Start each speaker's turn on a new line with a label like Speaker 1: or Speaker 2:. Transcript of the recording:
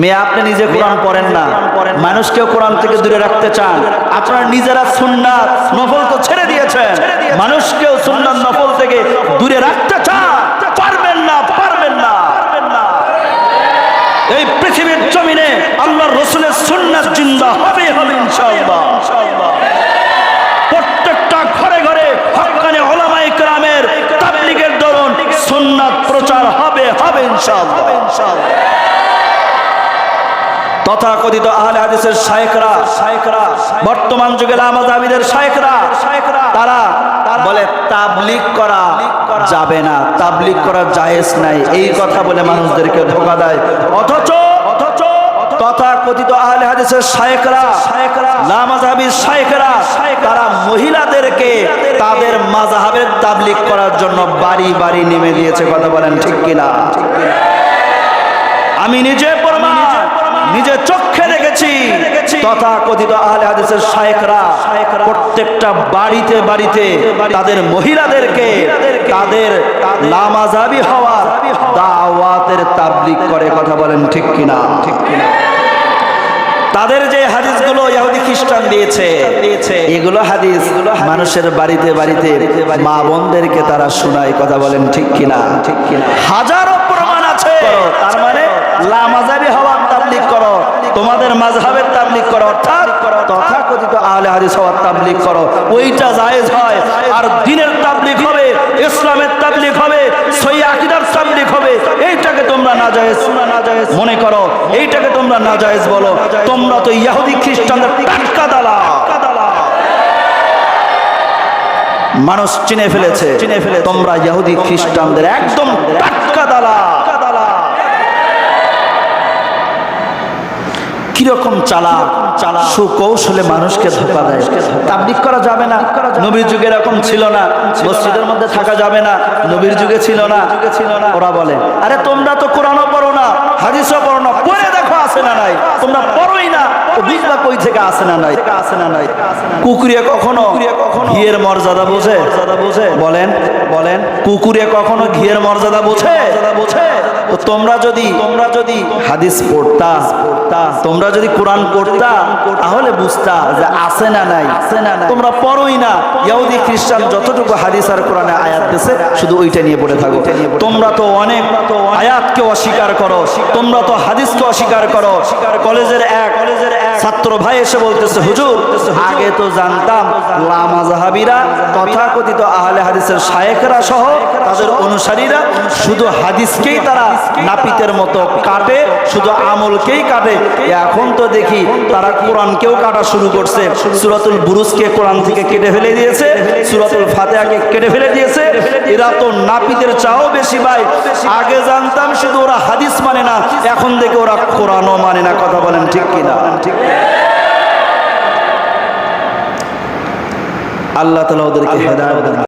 Speaker 1: মেয়ে আপনি নিজে কোরআন পড়েন না। মানুষকেও কোরআন থেকে দূরে রাখতে চান। আপনারা নিজেরা সুন্নাত নফল তো ছেড়ে দিয়েছেন। মানুষকেও সুন্নাত নফল থেকে দূরে রাখতে চান। পারবেন না পারবেন না। এই পৃথিবীর জমিনে আল্লাহ রসুলের সুন্নাত জিন্দা হবে হবে ইনশাআল্লাহ। প্রত্যেকটা ঘরে ঘরে হকানে ওলামায়ে কেরামের তাবলীগের দরুন সুন্নাত প্রচার হবে হবে ইনশাআল্লাহ। ইনশাআল্লাহ। তথাকথিত আহলে হাদিসের শায়েখরা শায়েখরা, বর্তমান যুগে লামাজাবিদের শায়েখরা শায়েখরা, তারা বলে, তাবলিগ করা যাবে না, তাবলিগ করা জায়েজ নাই। এই কথা বলে মানুষদেরকে ধোকা দেয়। অথচ অথচ তথাকথিত আহলে হাদিসের শায়েখরা শায়েখরা লামাজাবির শায়েখরা, তারা মহিলাদেরকে তাদের মাযহাবের তাবলিগ করার জন্য বাড়ি বাড়ি নেমে দিয়েছে। কথা বলেন ঠিক কিনা? আমি নিজে প্রমাণ নিজে চোখে দেখেছি। তথা কথিত আহলে হাদিসের শায়েখরা প্রত্যেকটা বাড়িতে বাড়িতে তাদের মহিলাদেরকে তাদের লামাজাবি হওয়ার দাওয়াতের তাবলিগ করে কথা বলেন ঠিক কিনা? ঠিক কিনা তাদের যে হাদিসগুলো ইহুদি খ্রিস্টান দিয়েছে, এগুলো হাদিস মানুষের বাড়িতে বাড়িতে মা বোনদেরকে তারা শোনায় কথা বলেন ঠিক কিনা? ঠিক কিনা হাজারো প্রমাণ আছে। তার মানে করো তোমাদের মাযহাবের তাবলিগ করো, অর্থাৎ তথাকথিত আহলে হাদিস হওয়ার তাবলিগ করো। ওইটা জায়েজ হয়। আর দিনের তাবলিগ হবে, ইসলামের তাবলিগ হবে সই আকীদার তাবলিগ হবে। এইটাকে তোমরা না জায়েজ মনে করো, এইটাকে তোমরা না জায়েজ বলো। তোমরা তো ইহুদি খ্রিস্টানদের টাটকা দালা মানুষ চিনে ফেলেছে চিনে ফেলে তোমরা ইহুদি খ্রিস্টানদের একদম টাটকা দালা কীরকম চালা চালা সুকৌশলে মানুষকে ধোকা দেয়। তাবলিক করা যাবে না। নবীর যুগে এরকম ছিল না। মসজিদের মধ্যে থাকা যাবে না। নবীর যুগে ছিল না। ছিল না ওরা বলে, আরে তোমরা তো কোরআনও পড়ো না, হাদিসও পড়ো না, পড়ে দেখো আসে না নাই। তোমরা পড়োই না। বুঝবা কই থেকে আসে না নাই? আসে না নাই কুকুরিয়া কখনো কখনো ঘিয়ের মর্যাদা বোঝে? বোঝে বলেন বলেন কুকুরিয়া কখনো ঘিয়ের মর্যাদা বোঝে? বোঝে তোমরা যদি তোমরা যদি হাদিস পড়তা তোমরা যদি কোরআন পড়তা তাহলে বুঝতা যে আছে না নাই। আছে না নাই। তোমরা পড়োই না। ইহুদি খ্রিস্টান যতটুকু হাদিস আর কোরআনে আয়াত দিছে শুধু ওইটা নিয়ে পড়ে থাকো। তোমরা তো অনেক আয়াতকে অস্বীকার করো। তোমরা তো হাদিসকে অস্বীকার করো। কলেজের এক কলেজের এক ছাত্র ভাই এসে বলতেছে হুজুর আগে তো জানতাম। লামা জাহাবিরা তথাকথিত আহলে হাদিসের শায়েখরা সহ তাদের অনুসারীরা শুধু হাদিসকেই তারা নাপিতের মতো কাটে, শুধু আমলকেই কাটে। এখন তো দেখি তারা কোরআনকেও কাটা শুরু করছে। সুরাতুল বুরুজকে কোরআন থেকে কেটে ফেলে দিয়েছে, সুরাতুল ফাতেহাকে কেটে ফেলে দিয়েছে। এরা তো নাপিতের চাও বেশি ভাই। আগে জানতাম শুধু ওরা হাদিস মানে না, এখন দেখে ওরা কোরআনও মানে না, কথা বলেন ঠিক কিনা? ঠিক আল্লাহ তালা ওদেরকে হেদায়ত দান